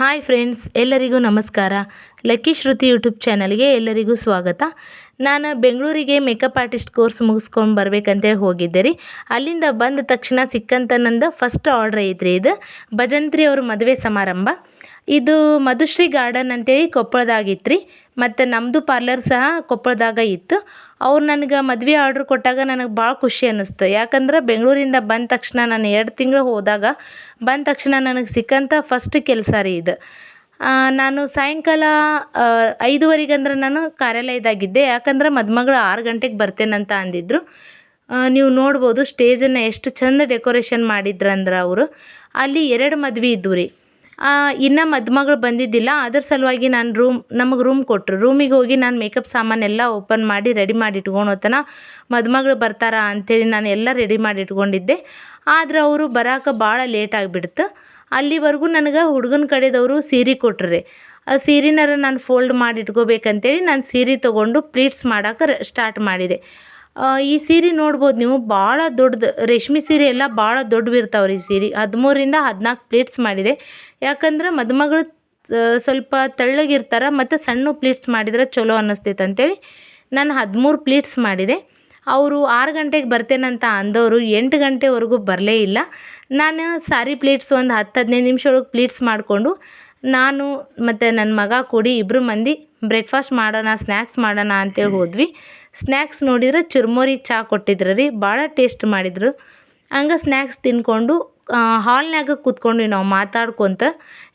Hi friends ಎಲ್ಲರಿಗೂ ನಮಸ್ಕಾರ. Lucky ಶ್ರುತಿ YouTube ಚಾನಲ್ಗೆ ಎಲ್ಲರಿಗೂ ಸ್ವಾಗತ. ನಾನು ಬೆಂಗಳೂರಿಗೆ ಮೇಕಪ್ ಆರ್ಟಿಸ್ಟ್ ಕೋರ್ಸ್ ಮುಗಿಸ್ಕೊಂಡು ಬರ್ಬೇಕಂತೇಳಿ ಹೋಗಿದ್ದೆ ರೀ. ಅಲ್ಲಿಂದ ಬಂದ ತಕ್ಷಣ ಸಿಕ್ಕಂತ ನಂದು ಫಸ್ಟ್ ಆರ್ಡ್ರ್ ಐತ್ರಿ ಇದು. ಭಜಂತ್ರಿ ಅವ್ರ ಮದುವೆ ಸಮಾರಂಭ. ಇದು ಮಧುಶ್ರೀ ಗಾರ್ಡನ್ ಅಂತೇಳಿ ಕೊಪ್ಪಳದಾಗಿತ್ತು ರೀ ಮತ್ತು ನಮ್ಮದು ಪಾರ್ಲರ್ ಸಹ ಕೊಪ್ಪಳದಾಗ ಇತ್ತು. ಅವ್ರು ನನಗೆ ಮದುವೆ ಆರ್ಡ್ರ್ ಕೊಟ್ಟಾಗ ನನಗೆ ಭಾಳ ಖುಷಿ ಅನ್ನಿಸ್ತು. ಯಾಕಂದ್ರೆ ಬೆಂಗಳೂರಿಂದ ಬಂದ ತಕ್ಷಣ ನಾನು ಎರಡು ತಿಂಗಳು ಹೋದಾಗ ಬಂದ ತಕ್ಷಣ ನನಗೆ ಸಿಕ್ಕಂಥ ಫಸ್ಟ್ ಕೆಲಸ ರೀ ಇದು. ನಾನು ಸಾಯಂಕಾಲ ಐದುವರೆಗೆ ಅಂದ್ರೆ ನಾನು ಕಾರ್ಯಾಲಯದಾಗಿದ್ದೆ. ಯಾಕಂದ್ರೆ ಮದುಮಗಳು ಆರು ಗಂಟೆಗೆ ಬರ್ತೇನಂತ ಅಂದಿದ್ರು. ನೀವು ನೋಡ್ಬೋದು ಸ್ಟೇಜನ್ನು ಎಷ್ಟು ಚಂದ ಡೆಕೋರೇಷನ್ ಮಾಡಿದ್ರಂದ್ರೆ ಅವರು. ಅಲ್ಲಿ ಎರಡು ಮದ್ವೆ ಇದ್ದವು ರೀ. ಇನ್ನು ಮದುಮಗಳು ಬಂದಿದ್ದಿಲ್ಲ. ಅದ್ರ ಸಲುವಾಗಿ ನಾನು ರೂಮ್ ನಮಗೆ ರೂಮ್ ಕೊಟ್ಟರು ರೂಮಿಗೆ ಹೋಗಿ ನಾನು ಮೇಕಪ್ ಸಾಮಾನೆಲ್ಲ ಓಪನ್ ಮಾಡಿ ರೆಡಿ ಮಾಡಿ ಇಟ್ಕೊಂಡು ಹೋತನ. ಮದುಮಗಳು ಬರ್ತಾರ ಅಂಥೇಳಿ ನಾನು ಎಲ್ಲ ರೆಡಿ ಮಾಡಿ ಇಟ್ಕೊಂಡಿದ್ದೆ. ಆದ್ರೆ ಅವರು ಬರಾಕ ಭಾಳ ಲೇಟ್ ಆಗಿಬಿಡ್ತು. ಅಲ್ಲಿವರೆಗೂ ನನಗೆ ಹುಡುಗನ ಕಡೆದವರು ಸೀರೆ ಕೊಟ್ಟರೆ ಆ ಸೀರೆನಾರ ನಾನು ಫೋಲ್ಡ್ ಮಾಡಿ ಇಟ್ಕೋಬೇಕಂತೇಳಿ ನಾನು ಸೀರೆ ತೊಗೊಂಡು ಪ್ಲೀಟ್ಸ್ ಮಾಡೋಕೆ ಸ್ಟಾರ್ಟ್ ಮಾಡಿದೆ. ಈ ಸೀರೆ ನೋಡ್ಬೋದು ನೀವು ಭಾಳ ದೊಡ್ಡದು, ರೇಷ್ಮೆ ಸೀರೆ ಎಲ್ಲ ಭಾಳ ದೊಡ್ಡವಿರ್ತಾವೆ ರೀ ಈ ಸೀರೆ. ಹದಿಮೂರಿಂದ ಹದಿನಾಲ್ಕು ಪ್ಲೇಟ್ಸ್ ಮಾಡಿದೆ. ಯಾಕಂದ್ರೆ ಮದುಮಗಳು ಸ್ವಲ್ಪ ತೆಳ್ಳಗಿರ್ತಾರೆ, ಮತ್ತು ಸಣ್ಣ ಪ್ಲೇಟ್ಸ್ ಮಾಡಿದ್ರೆ ಚಲೋ ಅನ್ನಿಸ್ತೈತೆ ಅಂತೇಳಿ ನಾನು ಹದಿಮೂರು ಪ್ಲೇಟ್ಸ್ ಮಾಡಿದೆ. ಅವರು ಆರು ಗಂಟೆಗೆ ಬರ್ತೇನಂತ ಅಂದವರು ಎಂಟು ಗಂಟೆವರೆಗೂ ಬರಲೇ ಇಲ್ಲ. ನಾನು ಸಾರಿ ಪ್ಲೇಟ್ಸ್ ಒಂದು ಹತ್ತು ಹದಿನೈದು ನಿಮಿಷ ಒಳಗೆ ಪ್ಲೇಟ್ಸ್ ಮಾಡಿಕೊಂಡು, ನಾನು ಮತ್ತು ನನ್ನ ಮಗ ಕೂಡಿ ಇಬ್ಬರು ಮಂದಿ ಬ್ರೇಕ್ಫಾಸ್ಟ್ ಮಾಡೋಣ, ಸ್ನ್ಯಾಕ್ಸ್ ಮಾಡೋಣ ಅಂತೇಳಿ ಹೋದ್ವಿ. ಸ್ನ್ಯಾಕ್ಸ್ ನೋಡಿದ್ರೆ ಚುರ್ಮುರಿ ಚಹಾ ಕೊಟ್ಟಿದ್ರು ರೀ, ಭಾಳ ಟೇಸ್ಟ್ ಮಾಡಿದರು. ಹಂಗೆ ಸ್ನ್ಯಾಕ್ಸ್ ತಿನ್ಕೊಂಡು ಹಾಲ್ನ್ಯಾಗ ಕೂತ್ಕೊಂಡ್ವಿ ನಾವು ಮಾತಾಡ್ಕೊತ.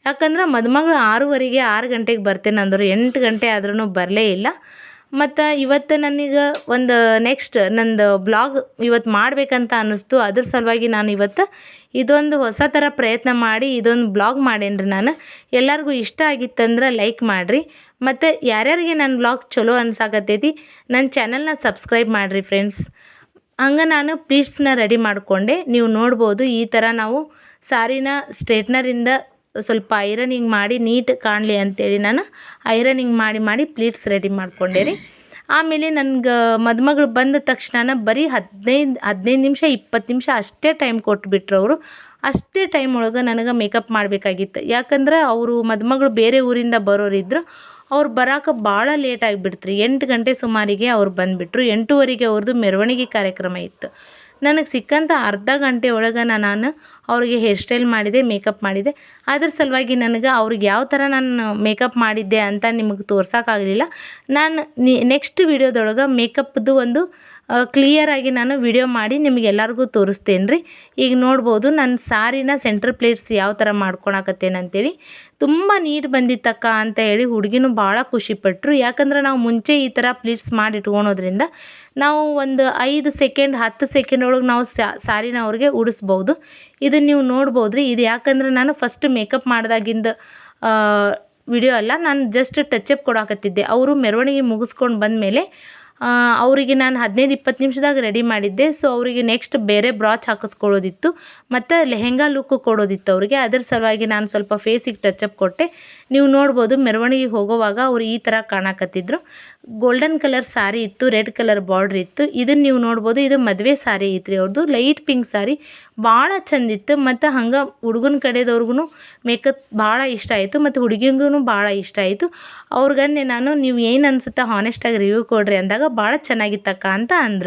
ಯಾಕಂದ್ರೆ ಮದುಮಗಳು ಆರೂವರೆಗೆ ಆರು ಗಂಟೆಗೆ ಬರ್ತೇನೆ ಅಂದರು, ಎಂಟು ಗಂಟೆ ಆದ್ರೂ ಬರಲೇ ಇಲ್ಲ. ಮತ್ತು ಇವತ್ತು ನನಗೆ ಒಂದು ನೆಕ್ಸ್ಟ್ ನಂದು ಬ್ಲಾಗ್ ಇವತ್ತು ಮಾಡಬೇಕಂತ ಅನ್ನಿಸ್ತು. ಅದ್ರ ಸಲುವಾಗಿ ನಾನು ಇವತ್ತು ಇದೊಂದು ಹೊಸ ಥರ ಪ್ರಯತ್ನ ಮಾಡಿ ಇದೊಂದು ಬ್ಲಾಗ್ ಮಾಡೇನಿ ರೀ ನಾನು. ಎಲ್ಲರಿಗೂ ಇಷ್ಟ ಆಗಿತ್ತಂದ್ರೆ ಲೈಕ್ ಮಾಡಿರಿ. ಮತ್ತು ಯಾರ್ಯಾರಿಗೆ ನನ್ನ ಬ್ಲಾಗ್ ಚಲೋ ಅನ್ಸಾಕತ್ತೈತಿ, ನನ್ನ ಚಾನಲ್ನ ಸಬ್ಸ್ಕ್ರೈಬ್ ಮಾಡಿರಿ ಫ್ರೆಂಡ್ಸ್ ಹಂಗೆ ನಾನು ಪ್ಲೀಟ್ಸ್ನ ರೆಡಿ ಮಾಡಿಕೊಂಡೆ, ನೀವು ನೋಡ್ಬೋದು ಈ ಥರ ನಾವು ಸಾರಿನ ಸ್ಟ್ರೇಟ್ನರಿಂದ ಸ್ವಲ್ಪ ಐರನಿಂಗ್ ಮಾಡಿ ನೀಟ್ ಕಾಣಲಿ ಅಂತೇಳಿ ನಾನು ಐರನಿಂಗ್ ಮಾಡಿ ಮಾಡಿ ಪ್ಲೀಟ್ಸ್ ರೆಡಿ ಮಾಡಿಕೊಂಡೆ ರೀ. ಆಮೇಲೆ ನನ್ಗೆ ಮದುಮಗಳು ಬಂದ ತಕ್ಷಣ ಬರೀ ಹದಿನೈದು ಹದಿನೈದು ನಿಮಿಷ, ಇಪ್ಪತ್ತು ನಿಮಿಷ ಅಷ್ಟೇ ಟೈಮ್ ಕೊಟ್ಬಿಟ್ರು ಅವರು. ಅಷ್ಟೇ ಟೈಮ್ ಒಳಗೆ ನನಗೆ ಮೇಕಪ್ ಮಾಡಬೇಕಾಗಿತ್ತು. ಯಾಕಂದ್ರೆ ಅವರು ಮದುಮಗಳು ಬೇರೆ ಊರಿಂದ ಬರೋರಿದ್ರು ಅವ್ರು ಬರಾಕ ಭಾಳ ಲೇಟ್ ಆಗಿಬಿಡ್ತು ರೀ ಎಂಟು ಗಂಟೆ ಸುಮಾರಿಗೆ ಅವ್ರು ಬಂದುಬಿಟ್ರು. ಎಂಟೂವರೆಗೆ ಅವ್ರದ್ದು ಮೆರವಣಿಗೆ ಕಾರ್ಯಕ್ರಮ ಇತ್ತು. ನನಗೆ ಸಿಕ್ಕಂಥ ಅರ್ಧ ಗಂಟೆ ಒಳಗೆ ನಾನು ಅವ್ರಿಗೆ ಹೇರ್ ಸ್ಟೈಲ್ ಮಾಡಿದೆ ಮೇಕಪ್ ಮಾಡಿದೆ. ಅದ್ರ ಸಲುವಾಗಿ ನನಗೆ ಅವ್ರಿಗೆ ಯಾವ ಥರ ನಾನು ಮೇಕಪ್ ಮಾಡಿದ್ದೆ ಅಂತ ನಿಮಗೆ ತೋರ್ಸೋಕ್ಕಾಗಲಿಲ್ಲ ನಾನು ನೆಕ್ಸ್ಟ್ ವೀಡಿಯೋದೊಳಗೆ ಮೇಕಪ್ದು ಒಂದು ಕ್ಲಿಯರಾಗಿ ನಾನು ವಿಡಿಯೋ ಮಾಡಿ ನಿಮಗೆ ಎಲ್ಲರಿಗೂ ತೋರಿಸ್ತೇನೆ ರೀ ಈಗ ನೋಡ್ಬೋದು ನನ್ನ ಸಾರಿನ ಸೆಂಟ್ರ್ ಪ್ಲೇಟ್ಸ್ ಯಾವ ಥರ ಮಾಡ್ಕೊಳಕತ್ತೇನಂತೇಳಿ ತುಂಬ ನೀರು ಬಂದಿತ್ತಕ್ಕ ಅಂತ ಹೇಳಿ ಹುಡುಗಿನೂ ಭಾಳ ಖುಷಿಪಟ್ಟರು ಯಾಕಂದ್ರೆ ನಾವು ಮುಂಚೆ ಈ ಥರ ಪ್ಲೀಟ್ಸ್ ಮಾಡಿ ಇಟ್ಕೊಳೋದ್ರಿಂದ ನಾವು ಒಂದು ಐದು ಸೆಕೆಂಡ್ ಹತ್ತು ಸೆಕೆಂಡ್ ಒಳಗೆ ನಾವು ಸಾರಿನ ಅವ್ರಿಗೆ ಉಡಿಸ್ಬೋದು. ಇದನ್ನು ನೀವು ನೋಡ್ಬೋದು ರೀ ಇದು ಯಾಕಂದ್ರೆ ನಾನು ಫಸ್ಟ್ ಮೇಕಪ್ ಮಾಡಿದಾಗಿಂದ ವಿಡಿಯೋ ಅಲ್ಲ, ನಾನು ಜಸ್ಟ್ ಟಚ್ ಅಪ್ ಕೊಡಾಕತ್ತಿದ್ದೆ. ಅವರು ಮೆರವಣಿಗೆ ಮುಗಿಸ್ಕೊಂಡು ಬಂದಮೇಲೆ ಅವರಿಗೆ ನಾನು ಹದಿನೈದು ಇಪ್ಪತ್ತು ನಿಮಿಷದಾಗ ರೆಡಿ ಮಾಡಿದ್ದೆ. ಸೊ ಅವರಿಗೆ ನೆಕ್ಸ್ಟ್ ಬೇರೆ ಬ್ರಾಚ್ ಹಾಕಿಸ್ಕೊಳ್ಳೋದಿತ್ತು. ಮತ್ತು ಲೆಹೆಂಗಾ ಲುಕ್ ಕೊಡೋದಿತ್ತು ಅವರಿಗೆ. ಅದ್ರ ಸಲುವಾಗಿ ನಾನು ಸ್ವಲ್ಪ ಫೇಸಿಗೆ ಟಚಪ್ ಕೊಟ್ಟೆ. ನೀವು ನೋಡ್ಬೋದು ಮೆರವಣಿಗೆ ಹೋಗೋವಾಗ ಅವ್ರು ಈ ಥರ ಕಾಣಕತ್ತಿದ್ರು. ಗೋಲ್ಡನ್ ಕಲರ್ ಸಾರಿ ಇತ್ತು ರೆಡ್ ಕಲರ್ ಬಾರ್ಡ್ರ್ ಇತ್ತು. ಇದನ್ನು ನೀವು ನೋಡ್ಬೋದು, ಇದು ಮದುವೆ ಸಾರಿ ಐತ್ರಿ ಅವ್ರದ್ದು ಲೈಟ್ ಪಿಂಕ್ ಸಾರಿ ಭಾಳ ಚಂದಿತ್ತು ಮತ್ತು ಹಂಗೆ ಹುಡುಗನ ಕಡೆದವ್ರಿಗೂ ಮೇಕಪ್ ಭಾಳ ಇಷ್ಟ ಆಯಿತು. ಮತ್ತು ಹುಡುಗಿಗೂ ಭಾಳ ಇಷ್ಟ ಆಯಿತು. ಅವ್ರಿಗನ್ನೇ ನಾನು, ನೀವು ಏನು ಅನ್ಸುತ್ತೆ ಹಾನೆಸ್ಟಾಗಿ ರಿವ್ಯೂ ಕೊಡ್ರಿ ಅಂದಾಗ ಭಾಳ ಚೆನ್ನಾಗಿತ್ತಕ್ಕ ಅಂತ ಅಂದರು.